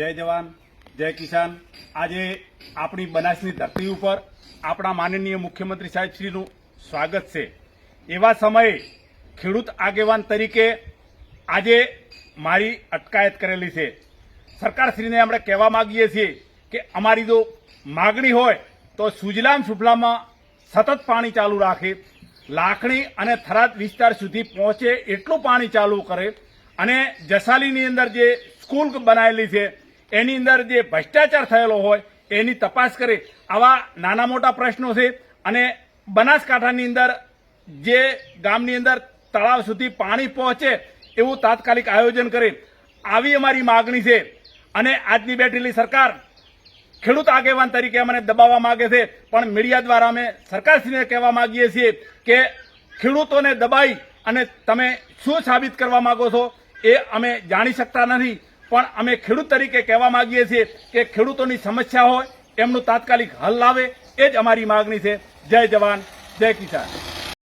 જય જવાન, જય કિસાન. આજે આપણી બનાસની ધરતી ઉપર આપણા માનનીય મુખ્યમંત્રી સાહેબ શ્રીનું સ્વાગત છે. એવા સમયે ખેડૂત આગેવાન તરીકે આજે મારી અટકાયત કરેલી છે. સરકારશ્રીને આપણે કહેવા માંગીએ છીએ કે અમારી જો માગણી હોય તો સુજલામ સુફલામાં સતત પાણી ચાલુ રાખે, લાખણી અને થરાદ વિસ્તાર સુધી પહોંચે એટલું પાણી ચાલુ કરે અને જસાલીની અંદર જે સ્કૂલ બનાવેલી છે એની અંદર જે ભ્રષ્ટાચાર થયેલો હોય, એની તપાસ કરે. આવા નાના મોટા પ્રશ્નો છે અને બનાસકાંઠાની અંદર જે ગામની અંદર તળાવ સુધી પાણી પહોંચે એવું તાત્કાલિક આયોજન કરે. આવી અમારી માગણી છે અને આજની બેઠેલી સરકાર ખેડૂત આગેવાન તરીકે અમને દબાવવા માગે છે. પણ મીડિયા દ્વારા અમે સરકારશ્રીને કહેવા માગીએ છીએ કે ખેડૂતોને દબાઈ અને તમે શું સાબિત કરવા માગો છો એ અમે જાણી શકતા નથી. પણ અમે ખેડૂત તરીકે કહેવા માંગીએ છીએ કે ખેડૂતોની સમસ્યા હોય, એમનું તાત્કાલિક હલ લાવે, એ જ અમારી માગણી છે. જય જવાન, જય કિસાન.